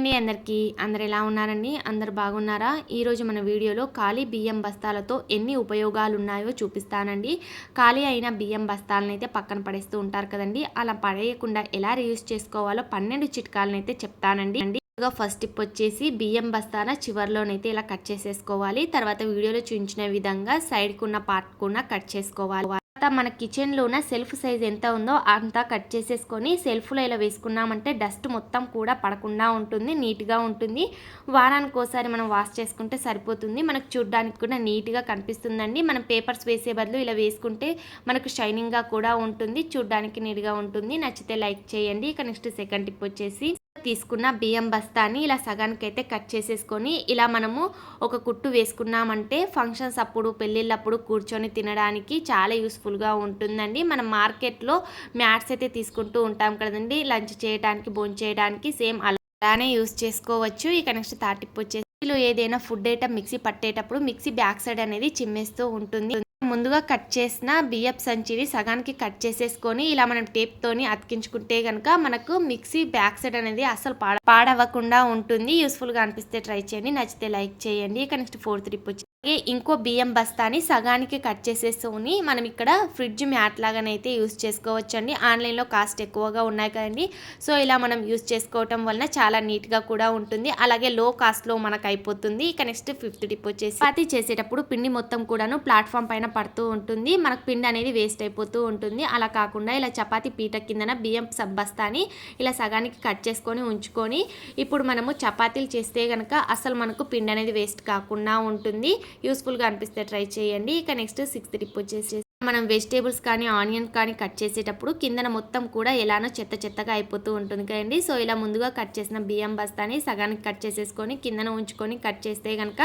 అండి అందరికీ అందరు ఎలా ఉన్నారండి? అందరు బాగున్నారా? ఈరోజు మన వీడియోలో ఖాళీ బియ్యం బస్తాలతో ఎన్ని ఉపయోగాలు ఉన్నాయో చూపిస్తానండి. ఖాళీ అయిన బియ్యం బస్తాలను అయితే పక్కన పడేస్తూ ఉంటారు కదండి. అలా పడేయకుండా ఎలా రీయూస్ చేసుకోవాలో పన్నెండు చిట్కాలను అయితే చెప్తానండి. అండి ఫస్ట్ టిప్ వచ్చేసి బియ్యం బస్తాన చివరిలోనైతే ఇలా కట్ చేసేసుకోవాలి. తర్వాత వీడియోలో చూపించిన విధంగా సైడ్కున్న పార్ట్ కూడా కట్ చేసుకోవాలి. మన కిచెన్లో ఉన్న సెల్ఫ్ సైజ్ ఎంత ఉందో అంతా కట్ చేసేసుకొని సెల్ఫ్లో ఇలా వేసుకున్నామంటే డస్ట్ మొత్తం కూడా పడకుండా ఉంటుంది నీట్గా ఉంటుంది. వారానికి ఒకసారి మనం వాష్ చేసుకుంటే సరిపోతుంది. మనకు చూడడానికి కూడా నీట్గా కనిపిస్తుందండి. మనం పేపర్స్ వేసే బదులు ఇలా వేసుకుంటే మనకు షైనింగ్గా కూడా ఉంటుంది చూడ్డానికి నీట్గా ఉంటుంది. నచ్చితే లైక్ చేయండి. ఇక నెక్స్ట్ సెకండ్ టిప్ వచ్చేసి తీసుకున్న బియ్యం బస్తాని ఇలా సగానికి అయితే కట్ చేసేసుకొని ఇలా మనము ఒక కుట్టు వేసుకున్నామంటే ఫంక్షన్స్ అప్పుడు పెళ్ళిళ్ళప్పుడు కూర్చొని తినడానికి చాలా యూస్ఫుల్గా ఉంటుందండి. మనం మార్కెట్లో మ్యాట్స్ అయితే తీసుకుంటూ ఉంటాం కదండి. లంచ్ చేయడానికి భోజనం చేయడానికి సేమ్ అలానే యూస్ చేసుకోవచ్చు. ఇక నెక్స్ట్ తాటిప్పు వచ్చేసి ఏదైనా ఫుడ్ ఐటమ్ మిక్సీ పట్టేటప్పుడు మిక్సీ బ్యాక్ సైడ్ అనేది చిమ్మేస్తూ ఉంటుంది. ముందుగా కట్ చేసిన బియ్యప్ సంచిని సగానికి కట్ చేసేసుకొని ఇలా మనం టేప్తోని అతికించుకుంటే కనుక మనకు మిక్సీ బ్యాక్ సైడ్ అనేది అసలు పాడ పాడవకుండా ఉంటుంది. యూస్ఫుల్గా అనిపిస్తే ట్రై చేయండి. నచ్చితే లైక్ చేయండి. ఇక నెక్స్ట్ ఫోర్త్ ట్రిప్ వచ్చి ఇంకో బియ్యం బస్తాని సగానికి కట్ చేసేసుకుని మనం ఇక్కడ ఫ్రిడ్జ్ మ్యాట్ లాగానైతే యూస్ చేసుకోవచ్చు అండి ఆన్లైన్లో కాస్ట్ ఎక్కువగా ఉన్నాయి కదండి. సో ఇలా మనం యూస్ చేసుకోవటం వలన చాలా నీట్గా కూడా ఉంటుంది. అలాగే లో కాస్ట్లో మనకు అయిపోతుంది. ఇక నెక్స్ట్ ఫిఫ్త్ టిప్ వచ్చేసి చపాతీ చేసేటప్పుడు పిండి మొత్తం కూడాను ప్లాట్ఫామ్ పైన పడుతూ ఉంటుంది. మనకు పిండి అనేది వేస్ట్ అయిపోతూ ఉంటుంది. అలా కాకుండా ఇలా చపాతీ పీట కిందన బియ్యం బస్తాని ఇలా సగానికి కట్ చేసుకొని ఉంచుకొని ఇప్పుడు మనము చపాతీలు చేస్తే కనుక అసలు మనకు పిండి అనేది వేస్ట్ కాకుండా ఉంటుంది. యూస్ఫుల్గా అనిపిస్తే ట్రై చేయండి. ఇక నెక్స్ట్ సిక్స్త్ టిప్ వచ్చేసి మనం వెజిటేబుల్స్ కానీ ఆనియన్ కానీ కట్ చేసేటప్పుడు కిందన మొత్తం కూడా ఎలానో చెత్త చెత్తగా అయిపోతూ ఉంటుంది కదండి. సో ఇలా ముందుగా కట్ చేసిన బియ్యం బస్తాని సగానికి కట్ చేసేసుకొని కిందన ఉంచుకొని కట్ చేస్తే కనుక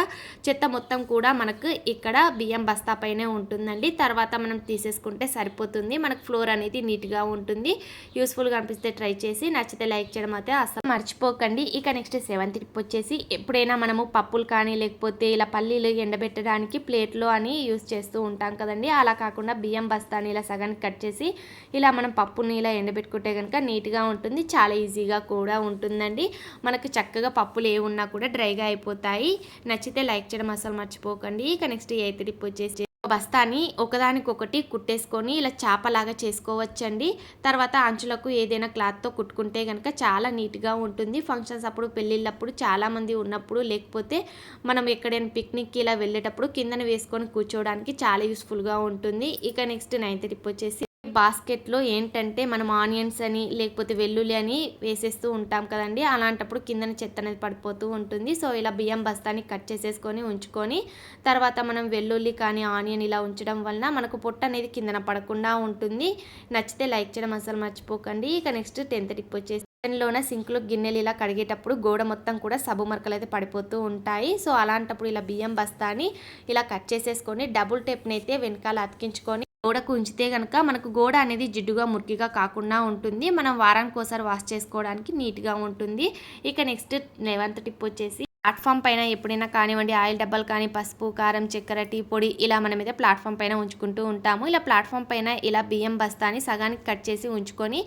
చెత్త మొత్తం కూడా మనకు ఇక్కడ బియ్యం బస్తా పైనే ఉంటుందండి. తర్వాత మనం తీసేసుకుంటే సరిపోతుంది. మనకు ఫ్లోర్ అనేది నీట్గా ఉంటుంది. యూస్ఫుల్గా అనిపిస్తే ట్రై చేసి నచ్చితే లైక్ చేయడం అయితే అసలు మర్చిపోకండి. ఇక నెక్స్ట్ సెవెంత్ టిప్ వచ్చేసి ఎప్పుడైనా మనము పప్పులు కానీ లేకపోతే ఇలా పల్లీలు ఎండబెట్టడానికి ప్లేట్లో అని యూస్ చేస్తూ ఉంటాం కదండి. అలా కాకుండా కాకుండా బియ్యం బస్తాని ఇలా సగానికి కట్ చేసి ఇలా మనం పప్పుని ఇలా ఎండబెట్టుకుంటే కనుక నీట్గా ఉంటుంది చాలా ఈజీగా కూడా ఉంటుందండి. మనకు చక్కగా పప్పులు ఏ ఉన్నా కూడా డ్రైగా అయిపోతాయి. నచ్చితే లైక్ చేయడం అసలు మర్చిపోకండి. ఇక నెక్స్ట్ ఎయిత్ టిప్ వచ్చేసి బస్తాని ఒకదానికొకటి కుట్టేసుకొని ఇలా చేపలాగా చేసుకోవచ్చండి. తర్వాత అంచులకు ఏదైనా క్లాత్తో కుట్టుకుంటే కనుక చాలా నీట్గా ఉంటుంది. ఫంక్షన్స్ అప్పుడు పెళ్ళిళ్ళప్పుడు చాలామంది ఉన్నప్పుడు లేకపోతే మనం ఎక్కడైనా పిక్నిక్కి ఇలా వెళ్ళేటప్పుడు కిందన వేసుకొని కూర్చోవడానికి చాలా యూస్ఫుల్గా ఉంటుంది. ఇక నెక్స్ట్ నైన్త్ టిప్ వచ్చేసి బాస్కెట్లో ఏంటంటే మనం ఆనియన్స్ అని లేకపోతే వెల్లుల్లి అని వేసేస్తూ ఉంటాం కదండి. అలాంటప్పుడు కిందన చెత్త అనేది పడిపోతూ ఉంటుంది. సో ఇలా బియ్యం బస్తాని కట్ చేసేసుకొని ఉంచుకొని తర్వాత మనం వెల్లుల్లి కానీ ఆనియన్ ఇలా ఉంచడం వలన మనకు పొట్ట అనేది కిందన పడకుండా ఉంటుంది. నచ్చితే లైక్ చేయడం అసలు మర్చిపోకండి. ఇక నెక్స్ట్ టెన్త్ టిప్ వచ్చేసి లోన సింక్లో గిన్నెలు ఇలా కడిగేటప్పుడు గోడ మొత్తం కూడా సబ్బు మరకలు అయితే పడిపోతూ ఉంటాయి. సో అలాంటప్పుడు ఇలా బియ్యం బస్తాని ఇలా కట్ చేసేసుకొని డబుల్ టెప్ని అయితే వెనకాల అతికించుకొని గోడకు ఉంచితే కనుక మనకు గోడ అనేది జిడ్డుగా మురికిగా కాకుండా ఉంటుంది. మనం వారానికి ఒకసారి వాష్ చేసుకోవడానికి నీట్గా ఉంటుంది. ఇక నెక్స్ట్ లెవెంత్ టిప్ వచ్చేసి ప్లాట్ఫామ్ పైన ఎప్పుడైనా కానివ్వండి ఆయిల్ డబ్బాలు కానీ పసుపు కారం చక్కెర టీ పొడి ఇలా మనమైతే ప్లాట్ఫామ్ పైన ఉంచుకుంటూ ఉంటాము. ఇలా ప్లాట్ఫామ్ పైన ఇలా బియ్యం బస్తాని సగానికి కట్ చేసి ఉంచుకొని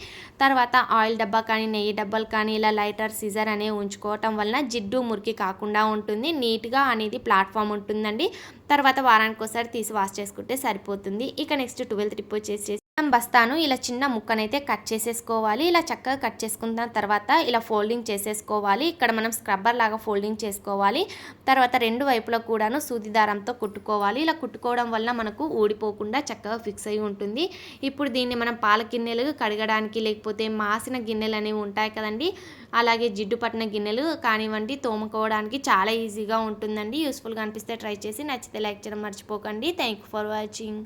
తర్వాత ఆయిల్ డబ్బా కానీ నెయ్యి డబ్బాలు కానీ ఇలా లైటర్ సిజర్ అనేవి ఉంచుకోవటం వలన జిడ్డు మురికి కాకుండా ఉంటుంది. నీట్గా అనేది ప్లాట్ఫామ్ ఉంటుందండి. తర్వాత వారానికి ఒకసారి తీసి వాష్ చేసుకుంటే సరిపోతుంది. ఇక నెక్స్ట్ ట్వెల్త్ ట్రిప్ వచ్చేసి బస్తాను ఇలా చిన్న ముక్కనైతే కట్ చేసేసుకోవాలి. ఇలా చక్కగా కట్ చేసుకున్న తర్వాత ఇలా ఫోల్డింగ్ చేసేసుకోవాలి. ఇక్కడ మనం స్క్రబ్బర్ లాగా ఫోల్డింగ్ చేసుకోవాలి. తర్వాత రెండు వైపులా కూడాను సూది దారంతో కుట్టుకోవాలి. ఇలా కుట్టుకోవడం వల్ల మనకు ఊడిపోకుండా చక్కగా ఫిక్స్ అయి ఉంటుంది. ఇప్పుడు దీన్ని మనం పాల గిన్నెలు కడగడానికి లేకపోతే మాసిన గిన్నెలు అనేవి ఉంటాయి కదండి. అలాగే జిడ్డు పట్టిన గిన్నెలు కానివ్వండి తోముకోవడానికి చాలా ఈజీగా ఉంటుందండి. యూస్ఫుల్గా అనిపిస్తే ట్రై చేసి నచ్చితే లైక్ చేయడం మర్చిపోకండి. Thank for watching